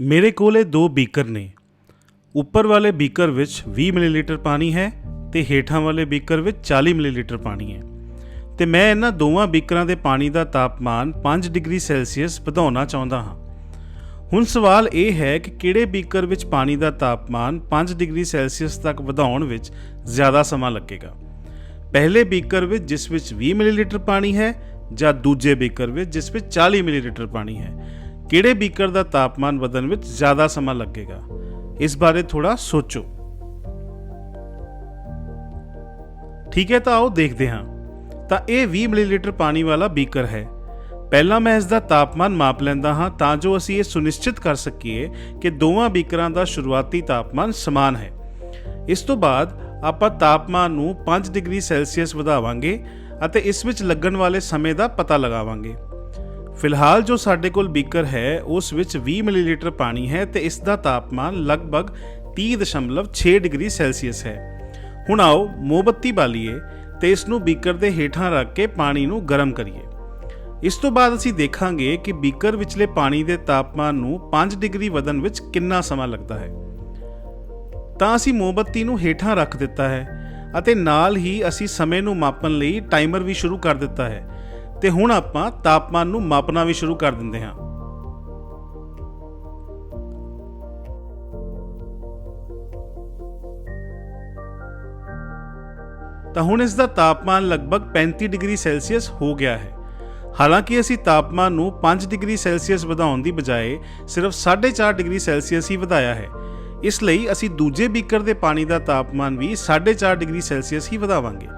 ਮੇਰੇ ਕੋਲ ਇਹ ਦੋ ਬੀਕਰ ਨੇ। ਉੱਪਰ ਵਾਲੇ ਬੀਕਰ ਵਿੱਚ 20 ਮਿਲੀਲੀਟਰ ਪਾਣੀ ਹੈ ਤੇ ਹੇਠਾਂ ਵਾਲੇ ਬੀਕਰ ਵਿੱਚ 40 ਮਿਲੀਲੀਟਰ ਪਾਣੀ ਹੈ। ਤੇ ਮੈਂ ਇਹਨਾਂ ਦੋਵਾਂ ਬੀਕਰਾਂ ਦੇ ਪਾਣੀ ਦਾ ਤਾਪਮਾਨ 5 ਡਿਗਰੀ ਸੈਲਸੀਅਸ ਵਧਾਉਣਾ ਚਾਹੁੰਦਾ ਹਾਂ। ਹੁਣ ਸਵਾਲ ਇਹ ਹੈ ਕਿ ਕਿਹੜੇ ਬੀਕਰ ਵਿੱਚ ਪਾਣੀ ਦਾ ਤਾਪਮਾਨ 5 ਡਿਗਰੀ ਸੈਲਸੀਅਸ ਤੱਕ ਵਧਾਉਣ ਵਿੱਚ ਜ਼ਿਆਦਾ ਸਮਾਂ ਲੱਗੇਗਾ? ਪਹਿਲੇ ਬੀਕਰ ਵਿੱਚ ਜਿਸ ਵਿੱਚ 20 ਮਿਲੀਲੀਟਰ ਪਾਣੀ ਹੈ ਜਾਂ ਦੂਜੇ ਬੀਕਰ ਵਿੱਚ ਜਿਸ ਵਿੱਚ 40 ਮਿਲੀਲੀਟਰ ਪਾਣੀ ਹੈ? ਕਿਹੜੇ ਬੀਕਰ ਦਾ ਤਾਪਮਾਨ ਵਧਣ ਵਿੱਚ ਜ਼ਿਆਦਾ ਸਮਾਂ ਲੱਗੇਗਾ? ਇਸ ਬਾਰੇ ਥੋੜਾ ਸੋਚੋ। ਠੀਕ ਹੈ, ਤਾਂ ਆਓ ਦੇਖਦੇ ਹਾਂ। ਤਾਂ ਇਹ 20 ਮਿਲੀਲੀਟਰ ਪਾਣੀ ਵਾਲਾ ਬੀਕਰ ਹੈ। ਪਹਿਲਾਂ ਮੈਂ ਇਸ ਦਾ ਤਾਪਮਾਨ ਮਾਪ ਲੈਂਦਾ ਹਾਂ ਤਾਂ ਜੋ ਅਸੀਂ ਇਹ ਸੁਨਿਸ਼ਚਿਤ ਕਰ ਸਕੀਏ ਕਿ ਦੋਵਾਂ ਬੀਕਰਾਂ ਦਾ ਸ਼ੁਰੂਆਤੀ ਤਾਪਮਾਨ ਸਮਾਨ ਹੈ। ਇਸ ਤੋਂ ਬਾਅਦ ਆਪਾਂ ਤਾਪਮਾਨ ਨੂੰ 5 ਡਿਗਰੀ ਸੈਲਸੀਅਸ ਵਧਾਵਾਂਗੇ ਅਤੇ ਇਸ ਵਿੱਚ ਲੱਗਣ ਵਾਲੇ ਸਮੇਂ ਦਾ ਪਤਾ ਲਗਾਵਾਂਗੇ। ਫਿਲਹਾਲ ਜੋ ਸਾਡੇ ਕੋਲ ਬੀਕਰ ਹੈ, ਉਸ ਵਿੱਚ 20 ਮਿਲੀਲੀਟਰ ਪਾਣੀ ਹੈ ਤੇ ਇਸ ਦਾ ਤਾਪਮਾਨ ਲਗਭਗ 30.6 ਡਿਗਰੀ ਸੈਲਸੀਅਸ ਹੈ। ਹੁਣ ਆਓ ਮੋਮਬੱਤੀ ਬਾਲੀਏ ਤੇ ਇਸ ਨੂੰ ਬੀਕਰ ਦੇ ਹੇਠਾਂ ਰੱਖ ਕੇ ਪਾਣੀ ਨੂੰ ਗਰਮ ਕਰੀਏ। ਇਸ ਤੋਂ ਬਾਅਦ ਅਸੀਂ ਦੇਖਾਂਗੇ ਕਿ ਬੀਕਰ ਵਿਚਲੇ ਪਾਣੀ ਦੇ ਤਾਪਮਾਨ ਨੂੰ 5 ਡਿਗਰੀ ਵਧਣ ਵਿੱਚ ਕਿੰਨਾ ਸਮਾਂ ਲੱਗਦਾ ਹੈ। ਤਾਂ ਅਸੀਂ ਮੋਮਬੱਤੀ ਨੂੰ ਹੇਠਾਂ ਰੱਖ ਦਿੱਤਾ ਹੈ ਅਤੇ ਨਾਲ ਹੀ ਅਸੀਂ ਸਮੇਂ ਨੂੰ ਮਾਪਣ ਲਈ ਟਾਈਮਰ ਵੀ ਸ਼ੁਰੂ ਕਰ ਦਿੱਤਾ ਹੈ। ਤੇ ਹੁਣ ਆਪਾਂ ਤਾਪਮਾਨ ਨੂੰ ਮਾਪਣਾ ਵੀ ਸ਼ੁਰੂ ਕਰ ਦਿੰਦੇ ਹਾਂ। ਤਾਂ ਹੁਣ ਇਸ ਦਾ ਤਾਪਮਾਨ ਲਗਭਗ 35 ਡਿਗਰੀ ਸੈਲਸੀਅਸ ਹੋ ਗਿਆ ਹੈ। ਹਾਲਾਂਕਿ ਅਸੀਂ ਤਾਪਮਾਨ ਨੂੰ 5 ਡਿਗਰੀ ਸੈਲਸੀਅਸ ਵਧਾਉਣ ਦੀ ਬਜਾਏ ਸਿਰਫ 4.5 ਡਿਗਰੀ ਸੈਲਸੀਅਸ ਹੀ ਵਧਾਇਆ ਹੈ। ਇਸ ਲਈ ਅਸੀਂ ਦੂਜੇ ਬੀਕਰ ਦੇ ਪਾਣੀ ਦਾ ਤਾਪਮਾਨ ਵੀ 4.5 ਡਿਗਰੀ ਸੈਲਸੀਅਸ ਹੀ ਵਧਾਵਾਂਗੇ।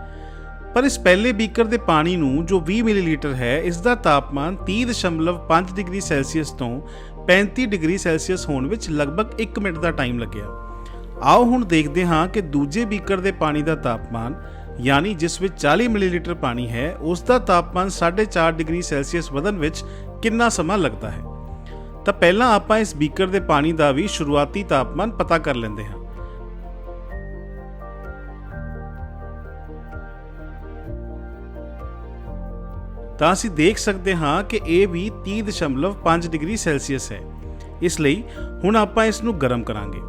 ਪਰ ਇਸ ਪਹਿਲੇ ਬੀਕਰ ਦੇ ਪਾਣੀ ਨੂੰ ਜੋ 20 ਮਿਲੀਲੀਟਰ ਹੈ, ਇਸ ਦਾ ਤਾਪਮਾਨ 30.5 ਡਿਗਰੀ ਸੈਲਸੀਅਸ ਤੋਂ 35 ਡਿਗਰੀ ਸੈਲਸੀਅਸ ਹੋਣ ਵਿੱਚ ਲਗਭਗ 1 ਮਿੰਟ ਦਾ ਟਾਈਮ ਲੱਗਿਆ। ਆਓ ਹੁਣ ਦੇਖਦੇ ਹਾਂ ਕਿ ਦੂਜੇ ਬੀਕਰ ਦੇ ਪਾਣੀ ਦਾ ਤਾਪਮਾਨ, ਯਾਨੀ ਜਿਸ ਵਿੱਚ 40 ਮਿਲੀਲੀਟਰ ਪਾਣੀ ਹੈ, ਉਸ ਦਾ ਤਾਪਮਾਨ 4.5 ਡਿਗਰੀ ਸੈਲਸੀਅਸ ਵਧਣ ਵਿੱਚ ਕਿੰਨਾ ਸਮਾਂ ਲੱਗਦਾ ਹੈ? ਤਾਂ ਪਹਿਲਾਂ ਆਪਾਂ ਇਸ ਬੀਕਰ ਦੇ ਪਾਣੀ ਦਾ ਵੀ ਸ਼ੁਰੂਆਤੀ ਤਾਪਮਾਨ ਪਤਾ ਕਰ ਲੈਂਦੇ ਹਾਂ। ਤਾਂ ਅਸੀਂ ਦੇਖ ਸਕਦੇ ਹਾਂ ਕਿ ਇਹ ਵੀ 30.5 ਡਿਗਰੀ ਸੈਲਸੀਅਸ ਹੈ। ਇਸ ਲਈ ਹੁਣ ਆਪਾਂ ਇਸ ਨੂੰ ਗਰਮ ਕਰਾਂਗੇ।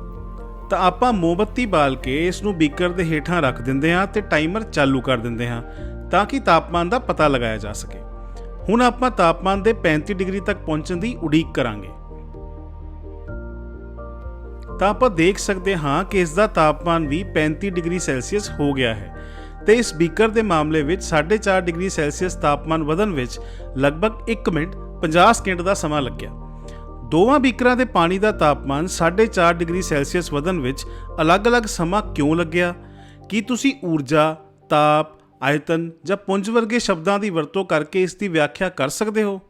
ਤਾਂ ਆਪਾਂ ਮੋਮਬੱਤੀ ਬਾਲ ਕੇ ਇਸ ਨੂੰ ਬੀਕਰ ਦੇ ਹੇਠਾਂ ਰੱਖ ਦਿੰਦੇ ਹਾਂ ਤੇ ਟਾਈਮਰ ਚਾਲੂ ਕਰ ਦਿੰਦੇ ਹਾਂ ਤਾਂ ਕਿ ਤਾਪਮਾਨ ਦਾ ਪਤਾ ਲਗਾਇਆ ਜਾ ਸਕੇ। ਹੁਣ ਆਪਾਂ ਤਾਪਮਾਨ ਦੇ 35 ਡਿਗਰੀ ਤੱਕ ਪਹੁੰਚਣ ਦੀ ਉਡੀਕ ਕਰਾਂਗੇ। ਤਾਂ ਆਪਾਂ ਦੇਖ ਸਕਦੇ ਹਾਂ ਕਿ ਇਸ ਦਾ ਤਾਪਮਾਨ ਵੀ 35 ਡਿਗਰੀ ਸੈਲਸੀਅਸ ਹੋ ਗਿਆ ਹੈ। ਤੇ ਇਸ ਬੀਕਰ ਦੇ ਮਾਮਲੇ ਵਿੱਚ 4.5 ਡਿਗਰੀ ਸੈਲਸੀਅਸ ਤਾਪਮਾਨ ਵਧਣ ਵਿੱਚ ਲਗਭਗ 1 ਮਿੰਟ 50 ਸਕਿੰਟ ਦਾ ਸਮਾਂ ਲੱਗਿਆ। ਦੋਵਾਂ ਬੀਕਰਾਂ ਦੇ ਪਾਣੀ ਦਾ ਤਾਪਮਾਨ 4.5 ਡਿਗਰੀ ਸੈਲਸੀਅਸ ਵਧਣ ਵਿੱਚ ਅਲੱਗ-ਅਲੱਗ ਸਮਾਂ ਕਿਉਂ ਲੱਗਿਆ? ਕੀ ਤੁਸੀਂ ਊਰਜਾ, ਤਾਪ, ਆਇਤਨ ਜਾਂ ਪੁੰਜ ਵਰਗੇ ਸ਼ਬਦਾਂ ਦੀ ਵਰਤੋਂ ਕਰਕੇ ਇਸ ਦੀ ਵਿਆਖਿਆ ਕਰ ਸਕਦੇ ਹੋ?